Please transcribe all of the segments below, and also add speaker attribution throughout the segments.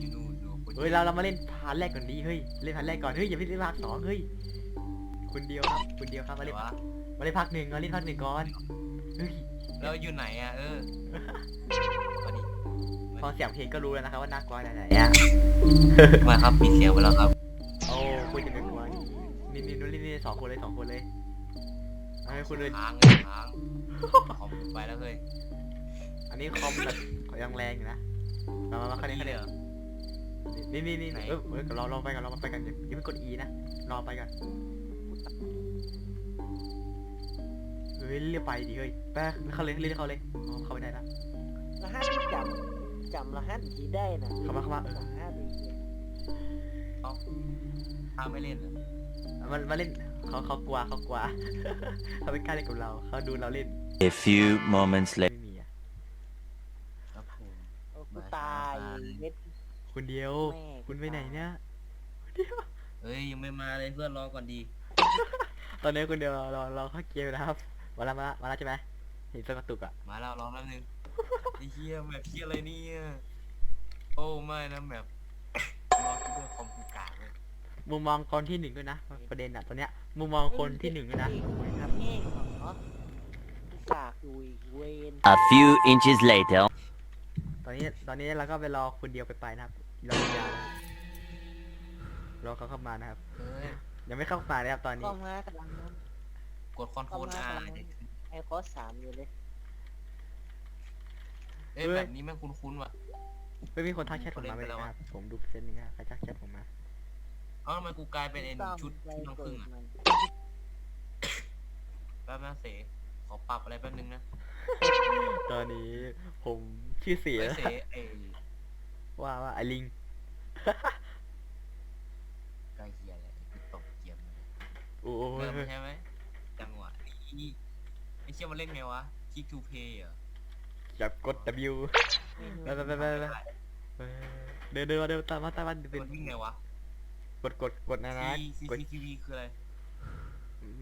Speaker 1: อยู่นู่นดูคน
Speaker 2: เฮ้ยเราเรามาเล่นพาร์ทแรกก่อนดีเฮ้ยเล่นพาร์ทแรกก่อนเฮ้ยอย่าไปเล่นพาร์ทสองเฮ้ยคุณเดียวครับคุณเดียวครับมา
Speaker 1: อะไร
Speaker 2: เล่น
Speaker 1: วะ
Speaker 2: มาเล่นภาคหนึ่งมาเล่นภาคหนึ่งก่อนเฮ้ย
Speaker 1: แล้วอยู่ไหนอะเออมาดิ
Speaker 2: ฟังเสียงเพลงก็รู้แล้วนะครับว่าน่ากลัวขนาดไหนอะ
Speaker 1: มาครับมีเสียงไปแล้วครับ
Speaker 2: โอ้คุณจะเป็นกลัวนี่นี่นู่นนี่นี่สองคนเลยสองคนเลยเอาให้คุณเลย
Speaker 1: ค้างเลยค้างคอมไปแล้วเฮ้ย
Speaker 2: อันนี้คอมแบบยังแรงอยู่นะมามามาคันนี้คันนี้
Speaker 1: เหรอ
Speaker 2: นี่ นี่นี่
Speaker 1: ไหน
Speaker 2: เออเออเราเราไปกันเราไปกันอย่าอย่าเพิ่งกด E นะรอไปกันเฮ้ยเรียกไปดิเฮ้ยไปเข้าเลยเรียกเข้าเลยอ๋อเข้าไม่ได้ละ
Speaker 3: รหัสจำจำรหัสที่ได้นะ
Speaker 2: เข้ามาเข้ามาเออ
Speaker 3: รหัสอ้เหี้ย
Speaker 1: ถ้าไม่เล่นเหรอ
Speaker 2: มันมาเล่นเขาเขากลัวเขากลัว เขาไม่กล้าเล่นกับเราเขาดูเราเล่น
Speaker 4: A few moments later.
Speaker 2: ไม่มีอะ
Speaker 1: ครับผม
Speaker 3: โอ้กูตายเม็ด
Speaker 2: คุณเดียว
Speaker 3: แม่
Speaker 2: คุณไปไหนเนี่ย
Speaker 1: เฮ้ยยังไม่มาเลยเพื่อนรอก่อนดี
Speaker 2: ตอนนี้คุณเดียวเราเราเข้าเกมนะครับ มาแล้วมาแล้วมาแล้วใช่ไหมเห็นเส้นกระตุกอะ
Speaker 1: มาแล้วรอแป๊บนึง ไอ้เหี้ยแมปเหี้ยอะไรเนี่ยโอ้ไม่นะแมปรอเพื่อคอมพิวกากเลย
Speaker 2: มุมมองคนที่หนึ่งด้วยนะ ประเด็นอะตอนเนี้ย มุมมองคนที่หนึ่งด้วยนะ
Speaker 3: ครับแห้งเหรอสากดูอีกเวน
Speaker 4: A few inches later.
Speaker 2: ตอนนี้ตอนนี้เราก็ไปรอคุณเดียวไปไปนะครับ รอยาวรอเขาเข้ามานะครับ
Speaker 1: เฮ้ย
Speaker 2: ยังไม่เข้ามาเลยครับตอนนี้
Speaker 3: ก็มากำลังนั้น
Speaker 1: กดคอนโทรล R
Speaker 3: ไอ้คอสสามอยู่เลย
Speaker 1: เอ้ย แบบนี้แม่งคุ้นๆว่ะ
Speaker 2: ไม่มีคนทักแชทผมมา
Speaker 1: เล่น
Speaker 2: ไหม
Speaker 1: ไปแล้ว
Speaker 2: นะ
Speaker 1: วะ
Speaker 2: ครับผมดูเซนนึงนะใครทักแชทผมมา
Speaker 1: เอ้าทำไมกูกลายเป็นไอ้
Speaker 3: ต้อง
Speaker 1: ชุด
Speaker 3: ไป
Speaker 1: ชุดน้อง
Speaker 3: เกิ
Speaker 1: พึ่ง
Speaker 3: ด
Speaker 1: อะ
Speaker 3: มัน
Speaker 1: แป๊บนะเสขอปรับอะไรแป๊บนึงนะ
Speaker 2: ตอนนี้ผมชื่อเสีย
Speaker 1: ไอ้เสไอ้
Speaker 2: ว่าว่าไอลิง
Speaker 1: ไกเฮียเลยไอ้ตกเกียมเลย
Speaker 2: โอ้
Speaker 1: เริ่ม
Speaker 2: ย
Speaker 1: ใช่ไหมจังหวะนี้ไอ้เชี่ยมันเล่นไงวะคิกทูเพย์เหรอ
Speaker 2: จับกด W
Speaker 3: ไม่รู้
Speaker 2: ไปไปไปไปไปเออเดินเดินมาเดินตามมาตามมาเดิน
Speaker 1: มันวิ่งไงวะ
Speaker 2: กดกดกดนะนะ
Speaker 1: ซี
Speaker 2: กด
Speaker 1: ซีทีวีคืออะไร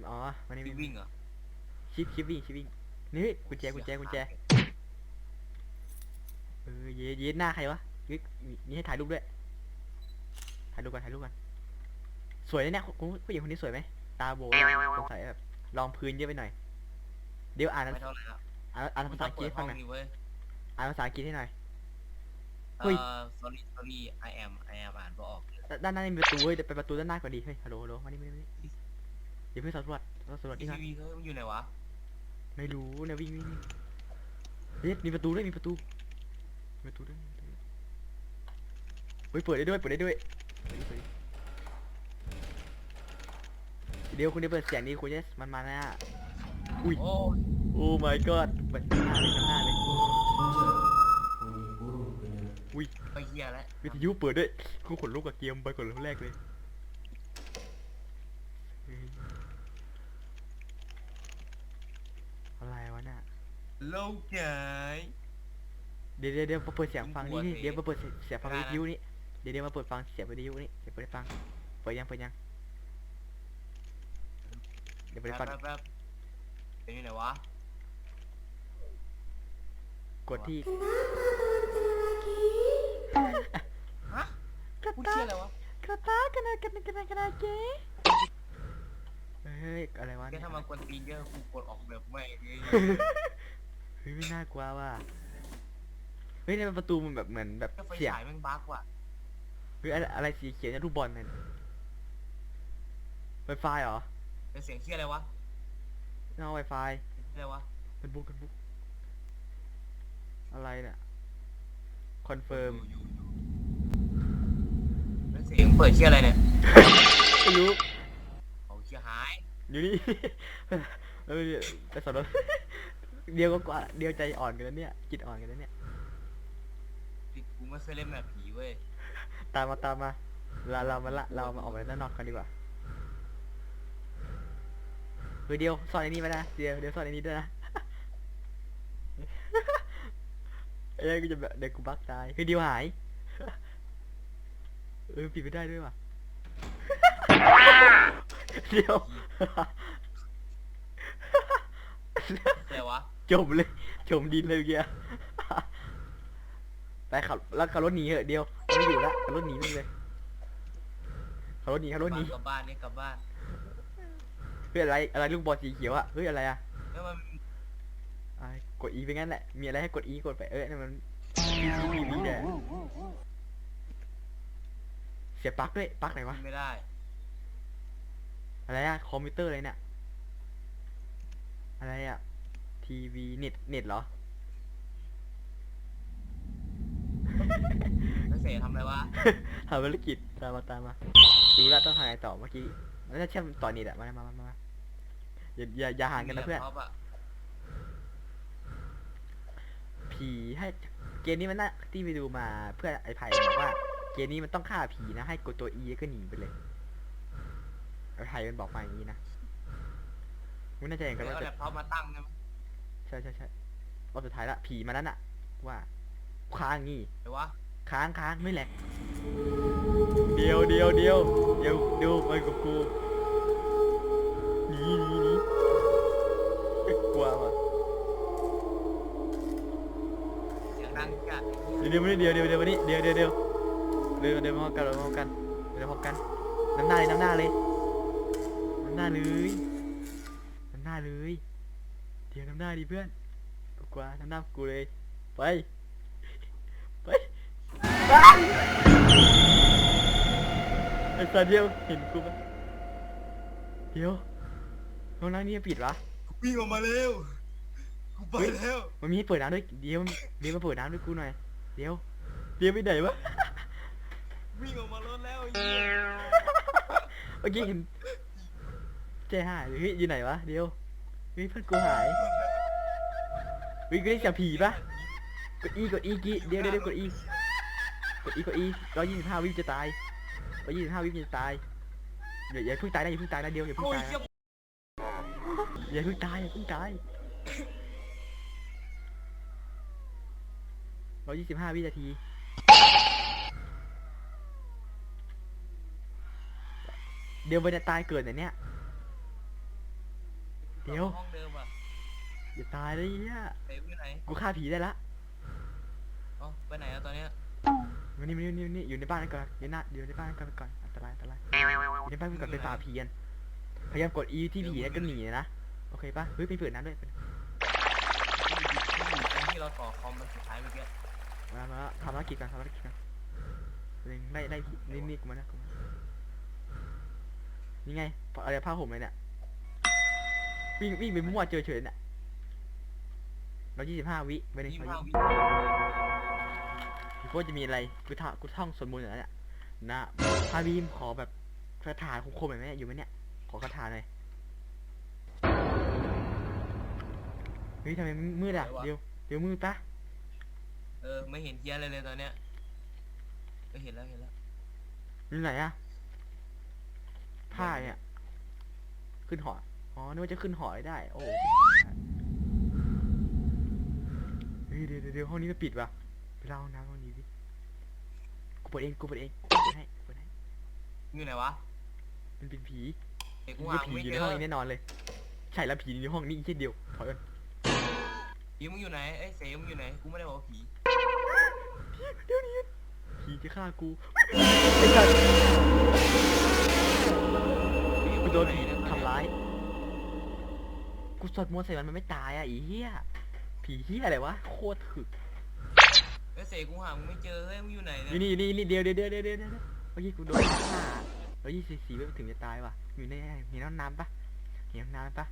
Speaker 2: อ๋อมันนี่
Speaker 1: วิ่งวิ่งเหรอ
Speaker 2: ชิปชิปวิ่งชิปวิ่งนี่กุญแจกุญแจกุญแจเออเยเยหน้าใครวะเฮ้ย มีมีให้ถ่ายรูปด้วย ถ่ายรูปก่อนถ่ายรูปก่อนสวยนะเนี่ยคุณผู้หญิงคนนี้สวยไหม ตาโบสงสัยแบบรองพื้นเยอะไปหน่อย เดี๋ยวอ่าน
Speaker 1: ไม่เท่าไหร่แล้ว
Speaker 2: อ่านอ่านภาษาอังกฤษให้ฟังหน่อย
Speaker 1: เว้ย
Speaker 2: อ่านภาษาอังกฤษให้หน่อย
Speaker 1: เอ
Speaker 2: เฮ้ย
Speaker 1: อ sorry sorry I am I am อ่านบ่ออก
Speaker 2: ด้ด้านหน้านี่มีประตูเว้ยเดี๋ยวไปประตูด้านหน้าก่อนดี เฮ้ย ฮัลโหลฮัลโหลมานี่มานี่มานี่เดี๋ยวเพื่อนสำรวจเราสำรวจ
Speaker 1: ที
Speaker 2: นี่ก่อน
Speaker 1: วีเขาอยู่ไหนวะ
Speaker 2: ไม่รู้เนี่ยวิ่งวิ่งวิ่งเฮ้ยมีประตูด้วยมีประตูมีประตูด้วยมีประตูด้วยเฮ้ยเปิดได้ด้วยเปิดได้ด้วยเปิดดิเปิดดิเดี๋ยวคุณได้เปิดเสียงนี้คุณจะมันมาหน้าอุ้ย
Speaker 1: โอ้
Speaker 2: โอ้ my god เปิดข้างหน้าเลยข้างหน้าเลยอุ้ย
Speaker 1: ไปเฮียแล้ว
Speaker 2: วิทยุเปิดด้วยกูขนลุกกับเกมไปก่อนเริ่มแรกเลยเฮ้ยอะไรวะน่ะ
Speaker 1: โลกใหญ่
Speaker 2: เดี๋ยวเดี๋ยวเดี๋ยวมาเปิดเสียงฟังนี่นี่
Speaker 1: หัวเท
Speaker 2: เดี๋ยวมาเปิดเสียงฟัง
Speaker 1: ได้
Speaker 2: วิ
Speaker 1: นะ
Speaker 2: ทยุนี่ เดี๋ยวเดี๋ยวมาเปิดฟังเสียงวิทยุนี่เดี๋ยวเปิดให้ฟังเปิดยังเปิดยังเดี๋ยวเปิดให้ฟัง
Speaker 1: แป๊บแป๊บเป็นอยู่ไหนวะ
Speaker 2: กดที่
Speaker 1: ฮะพูดเชี่ยอะไรวะ
Speaker 2: กระตากันนะกันนะกันนะกันนะเจ๊เฮ้ยอะไรวะ
Speaker 1: แก
Speaker 2: เนี่ย
Speaker 1: ถ้ามากวนตีนเยอะกูกดออกแบบไม่เฮ้ย
Speaker 2: เฮ้ยไม่น่ากลัวว่ะเฮ้ยในประตูมันแบบเหมือนแบบ
Speaker 1: แค่ไฟ
Speaker 2: เสียง
Speaker 1: ฉายแม่งบั๊กว่ะ
Speaker 2: เฮ้ยอะไรอะไรสีเขียวเนี่ยรูปบอลนั่นไวไฟเหรอ
Speaker 1: เป็นเสียงเชี่ยอะไรวะ
Speaker 2: ไม่เอาไวไฟ
Speaker 1: เชี่ยอะไรวะ
Speaker 2: เป็นบุ๊กเป็นบุ๊กอะไรเนี่ยคอนเฟิร์ม
Speaker 1: อยู่อยู่อยู่เป็นเสียงเปิดเชี่ยอะไรเนี่ย
Speaker 2: ไม่รู้
Speaker 1: เอาเชี่ยหาย
Speaker 2: อยู่นี่เออไปสอนรถเดียวก็กว่าเดียวใจอ่อนกันแล้วเนี่ยจิตอ่อนกันแล้วเนี่ย
Speaker 1: ติดกูไม่เคยเล่นแบบผีเว้ย
Speaker 2: ตามมาตามมาเราเรามาละเรามาออกไปด้านนอกกันดีกว่าเฮ้ยเดียวสอนไอ้นี่มานะเดียวเดียวสอนไอ้นี่ด้วยนะเอ้ยกูจะแบบเดี๋ยวกูบักตายเฮ้ยเดียวหายเออปิดไม่ได้ด้วยว่ะเดียว
Speaker 1: อะไรวะ
Speaker 2: จมเลยจมดินเลยเมื่อกี้ไปขับแล้วขับรถหนีเหอะเดียว ไม่อยู่ละขับรถหนีไปเลยขับรถหนีขับรถหนี
Speaker 1: กลับบ้านเนี่ยกลับบ้าน
Speaker 2: เฮ้ยอะไรอะไรลูกบอลสีเขียวอะเฮ้ยอะไรอะ
Speaker 1: แล้วมัน
Speaker 2: อะกด E ไปงั้นแหละมีอะไรให้กด E กดไปเอ้ยนั่นมันทีวีเนี่ยเสียบปลั๊กด้วยปลั๊กไหนวะ
Speaker 1: ไม่ได้
Speaker 2: อะไรอะคอมพิวเตอร์อะไรเนี่ยอะไรอะทีวีเน็ตเน็ตเหรอ
Speaker 1: แล้ว เสทำอะไรวะ
Speaker 2: ทำภารกิจตามมาตามมาดูแลวต้องทำไงต่อเมื่อกี้แล้วจะเชื่อมต่อเน็ตอะมามามามามาอย่าอย่าอย่าห่างกันนะเพื่อน
Speaker 1: มีแล็ปท็ปะ
Speaker 2: ผีให้เกมนี้มันน่าที่ไปดูมาเพื่อนไอ้ไผ่บอกว่า เกมนี้มันต้องฆ่าผีนะ ให้กดตัว E แล้วก็หนีไปเลยไอ้ไผ่มันบอกมาอย่างนี้นะไม่แน่ใจเหมือนกัน
Speaker 1: เอา
Speaker 2: ว่า
Speaker 1: แล็
Speaker 2: จะ
Speaker 1: ปท็อปมาตั้งนะ
Speaker 2: ใช่ใช่ใช่รอบสุดท้ายละผีมานั้นอะว่าค้างงี้
Speaker 1: เดี๋ยววะ
Speaker 2: ค้างค้างไม่แหลกเดียวเดียวเดียวเดียวเดียวไปกับกูหนีหนีหนีเอ้ยกลัวว่ะ
Speaker 1: เสียงดังจัด
Speaker 2: เดี๋ยวเดี๋ยวมานี่เดี๋ยวเดี๋ยวเดี๋ยวมานี่เดี๋ยวเดี๋ยวเดี๋ยวเดี๋ยวเดี๋ยวมาพร้อมกันเดี๋ยวมาพร้อมกันเดี๋ยวพร้อมกันน้ำหน้าเลยน้ำหน้าเลยน้ำหน้าเลยน้ำหน้าเลยเดี๋ยวน้ำหน้าดิเพื่อนกูกลัวน้ำหน้ากูเลยไปไป ไปไอ้สัตว์เดียวเห็นกูปะเดี๋ยวห้องน้ำนี่ปิดวะ
Speaker 1: วิ่งออกมาเร็ว กูไปแล้ว
Speaker 2: มันมีให้เปิดน้ำด้วย เดี๋ยวเดี๋ยวมาเปิดน้ำด้วยกูหน่อย เดี๋ยว เดี๋ยวไปไหนวะ
Speaker 1: วิ่งออกมารถแล้วไอ้เหี้ย
Speaker 2: เมื่อกี้เห็นใจหายเลยเฮ้ยอยู่ไหนวะ เดี๋ยวเฮ้ยเพื่อนกูหายเฮ้ยกูได้เสียงผีปะกดอีกดอีกี้เดี๋ยวเดี๋ยวเดี๋ยวกดอี กดอีกดอีร้อยยี่สิบห้าวิจะตายร้อยยี่สิบห้าวิจะตายอย่าอย่าเพิ่งตายนะอย่าเพิ่งตายนะเดี๋ยวอย่าเพิ่ง
Speaker 1: โอ้ย
Speaker 2: ตาย
Speaker 1: เหี้ย
Speaker 2: นะอย่าเพิ่งตายอย่าเพิ่งตายร้อยยี่สิบห้าวินาทีเดี๋ยวมันจะตายเกิดไหนเนี่ย เดี๋ยว
Speaker 1: ห้องเดิมอะ
Speaker 2: อย่าตายเลยเนี่ย
Speaker 1: เสไปไหน
Speaker 2: กูฆ่าผีได้ละ
Speaker 1: อ๋อไปไหนแล้วตอนเนี้ย
Speaker 2: มานี่มานี่มานี่มานี่อยู่ในบ้านนั่นก่อนอยู่หน้าอยู่ในบ้านนั่นก่อนก่อนอันตรายอันตรายอยู่ในบ้านก่อนเป็นป่าผีกันพยายามกด E ที่ผีแล้วก็หนีนะโอเคป่ะเฮ้ยไปเปิดน้ำด้วย
Speaker 1: ที่อยู่ตรงที่เราต่อคอมมันสุดท้ายเมื่อกี้
Speaker 2: มามาทำภารกิจก่อนทำภารกิจก่อนเร่งไล่ไล่ผีนี่นี่กูมานะกูมานี่ไงอะไรผ้าห่มเลยเนี่ยวิ่งวิ่งไปมั่วเจอเฉยเนี่ยร้อยยี่สิบห้าวิไปหนึ่ง
Speaker 1: ยี่
Speaker 2: ร้อย
Speaker 1: ห้า
Speaker 2: ยี่
Speaker 1: วิ
Speaker 2: กู ว่าจะมีอะไรกูท่องกูท่องสวดมนต์อยู่แล้วเนี่ยนะพาบีมขอแบบคาถาคมๆหน่อยไหมเนี่ยอยู่ไหมเนี่ย ขอคาถาหน่อยเฮ้ยทำไมมืดอะเดี๋ยวเดี๋ยวมืดปะ
Speaker 1: เออไม่เห็นเทียอะไรเลยตอนเนี้ยก็เห็นแล้วเห็นแล้ว
Speaker 2: อยู่ไหนอะผ้าเนี่ยขึ้นหออ๋อนึกว่าจะขึ้นหอได้ โอ้โหเฮ้ยเดี๋ยวเดี๋ยวเดี๋ยวห้องนี้มันปิดว่ะไป เล่าห้องน้ำห้องนี้ดิกูเปิดเองกูเปิดเองกูเปิดให้กูเปิดให้
Speaker 1: อยู่ไหนวะ
Speaker 2: มันเป็นผี
Speaker 1: เด็กกู
Speaker 2: มี
Speaker 1: หา
Speaker 2: ผี
Speaker 1: ไม่
Speaker 2: อยู่
Speaker 1: เจ
Speaker 2: ใน
Speaker 1: อ
Speaker 2: ห้องนี้แน่นอนเลย ใช่แล้วผีในห้องนี้เช่นเดียวถอยกัน
Speaker 1: ผีมึงอยู่ไหนไอ้ยเสมึงอยู่ไหนกูไม่ได้บอกว่าผี
Speaker 2: เดี๋ยวนี้ผีจะฆ่ากูไอ้สัตว์กูโดนผีทำร้ายกูสวดมนต์ใส่มันมันไม่ตายอะไอีเหี้ยผีเหี้ยอะไรวะโคตรถึก
Speaker 1: ไอ้ยเสกูหามึงไม่เจอเฮ้ยมึงอยู่ไหน
Speaker 2: อ
Speaker 1: เนี่ย
Speaker 2: ยู่นี่อยู่นี่นี่เดียวเดียวเดียวเดียวเดียวเดี๋ยวเมื่อกี้กูโดนฆ่าแล้วยี่สิบสี่ไม่ถึงจะตายว่ะอยู่ในเห็นห้องน้ำปะเห็นห้องน้ำปะ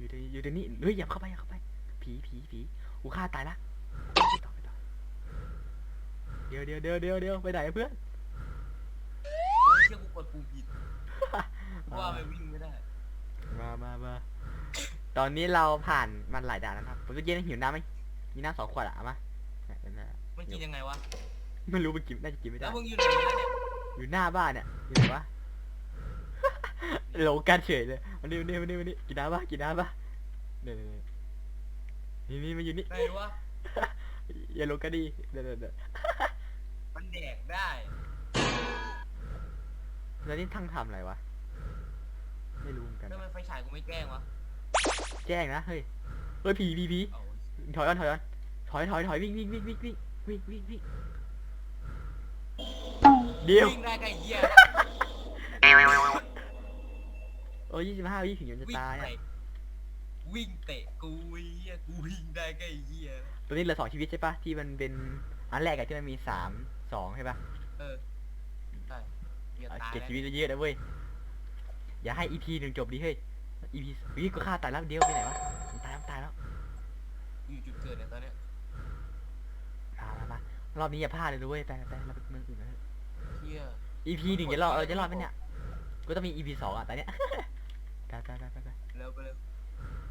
Speaker 2: อยู่ตรงอยู่ตรงนี้เฮ้ยอย่าเข้าไปอย่าเข้าไป ผีผีผีกูฆ่าตายละไปต่อไปต่อเดี๋ยวเดี๋ยวเดี๋ยวเดี๋ยวเดี๋ยวไปไหนอะเพื่อน
Speaker 1: โอ้ยเชื่อกูกดปุ่มผิดเพราะว่าไปวิ่งไม่ได้
Speaker 2: มามามาตอนนี้เราผ่านมันหลายด่านแล้วนะครับผมก็เย็นหิวน้ำไหมมีน้ำสองขวดอะเอามาเนี่ยเนี่ย
Speaker 1: มันกินยังไงวะ
Speaker 2: ไม่รู้มันกินน่าจะกินไม่
Speaker 1: แล้
Speaker 2: ได้
Speaker 1: วมึงอยู่ไหนแล้วเนี่ย
Speaker 2: อยู่หน้าบ้านเนี่ยอยู่ไหนวะโหลกันเฉยเลยวันนี้วันนี้วันนี้วันนี้กินน้ำปะกินน้ำปะเดี๋ยวเดี๋ยวนี่นี่มาอยู่นี่
Speaker 1: ไหนวะ
Speaker 2: อย่าโหลกันดิเดี๋ยวเดี๋ยวเดี๋ยว
Speaker 1: มันแดกได้
Speaker 2: แล้วนี่ทั้งทำอะไรวะ ไม่รู้เหมือนกัน
Speaker 1: ทำไมไฟฉายกูไม่แจ้งวะ
Speaker 2: แจ้งนะเฮ้ย เฮ้ยผีผีผี
Speaker 1: เอา
Speaker 2: ถอยก่อนถอยก่อนถอยถอยถอยวิ่งวิ่งวิ่งวิ่งวิ่ง วิ่งวิ่งวิ่งเดี๋ยว
Speaker 1: วิ่งได้ก็ไอ้เหี้ย
Speaker 2: โอ้ยี่สิบห้าวิถึงมันจะ
Speaker 1: วิ่ง
Speaker 2: ตายอะ
Speaker 1: เตะวิ่งเตะกูไอ้เหี้ยกูวิ่งได้ก็ไอ้เหี้ย
Speaker 2: ตัวนี้เหลือสองชีวิตใช่ปะที่มันเป็นอันแรกอะที่มันมีสามสองใช่ปะ
Speaker 1: เออใช่เหี้ย
Speaker 2: อะ
Speaker 1: ตาย
Speaker 2: เก็บ
Speaker 1: แล้ว
Speaker 2: ชีวิตเยอะๆนะเว้ยอย่าให้ EP หนึ่งจบดิเฮ้ย EP วิก็ฆ่าตายแล้วเดียวไปไหนวะมันตายแล้วมันตายแล้ว
Speaker 1: อยู่จุดเกิดเนี่ยตอนเนี้ย
Speaker 2: มามามา รอบนี้อย่าพลาดเลยด้วยไปไปเราไปเมืองอื่นนะ
Speaker 1: เหี้ย
Speaker 2: EP หนึ่งจะรอดเออจะรอดไหมเนี่ยก็ต้องมี EP สองอะแต่เนี้ยไปไปไปไปไป
Speaker 1: เร็วไปเร็ว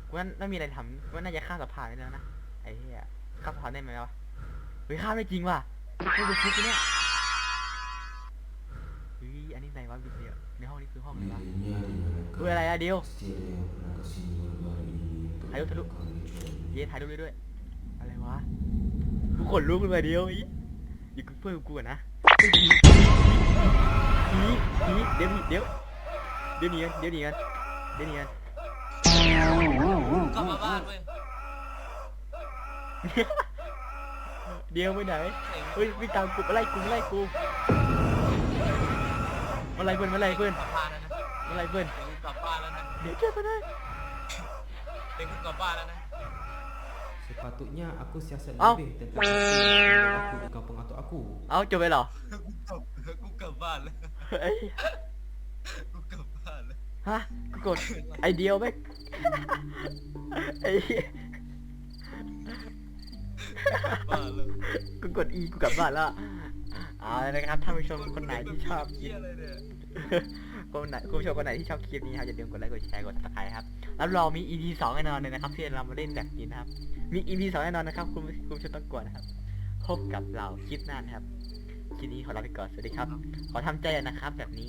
Speaker 2: กูว่าไม่มีอะไรทำกูว่าน่าจะข้ามสะพานได้แล้วนะไอ้เหี้ยข้ามสะพานได้ไหมวะเฮ้ยข้ามไม่จริงว่ะไม่ดูคลิปกูเนี่ยเฮ้ยอันนี้ไหนวะวิดีโอในห้องนี้คือห้องอะไรวะ เฮ้ยอะไรอะเดียวถ่ายรูปถ่ายรูปเย้ถ่ายรูปด้วยด้วยอะไรวะ กูขนลุกเลยว่ะเดียวอีอยู่กับเพื่อนกูอะนะนีหนีเดี๋ยวเดี๋ยวเดี๋ยวหนีกันเดี๋ยวหนีกันเดี๋ยวหนีกัน
Speaker 1: กลับมาบ้านเว้ย
Speaker 2: เดียวไปไหน
Speaker 1: เฮ้ย
Speaker 2: เฮ้ยวิ่งตามกูมาไล่กูมาไล่กูมาไล่เพื่อนมาไล่เพื่อน
Speaker 1: กลับบ้านแล้วนะ
Speaker 2: มาไล่เพื่อน
Speaker 1: เดี๋ยวกูกลับบ้านแล้วนะ
Speaker 2: เดี๋ยวเจอกันนะ
Speaker 1: เดี๋ยวกูกลับบ้านแล้วนะ
Speaker 5: Sepatutnya aku siasat
Speaker 2: Au.
Speaker 5: lebih tentang apa yang berlaku di kampung atuk aku.
Speaker 2: เอาจบไปเหรอ
Speaker 1: กูกลับกูกลับบ้านแล้ว
Speaker 2: เฮ้ย
Speaker 1: กูกลับบ้านแล้ว
Speaker 2: ฮะกูกดไอเดียวไหมไอ้เหี้ย
Speaker 1: บ้านแล้ว
Speaker 2: กูกด E กูกลับบ้านแล้วเอาละนะครับท่านผู้ชมคนไหนที่ชอบคลิ
Speaker 1: เหี้
Speaker 2: ป
Speaker 1: ยอะไรเนี่ย
Speaker 2: คนไหนคุณผู้ชมคนไหนที่ชอบคลิปนี้ครับอย่าลืมกดไลค์กดแชร์กดติดตามครับรับรองมี EP สองแน่นอนเลยนะครับที่เรามาเล่นแบบนี้นะครับ มี EP สองแน่นอนนะครับคุณคุณผู้ชมต้องกดนะครับ พบกับเราคลิปหน้านะครับคลิปนี้ขอลาไปก่อนสวัสดีครับ ขอทำใจนะครับแบบนี้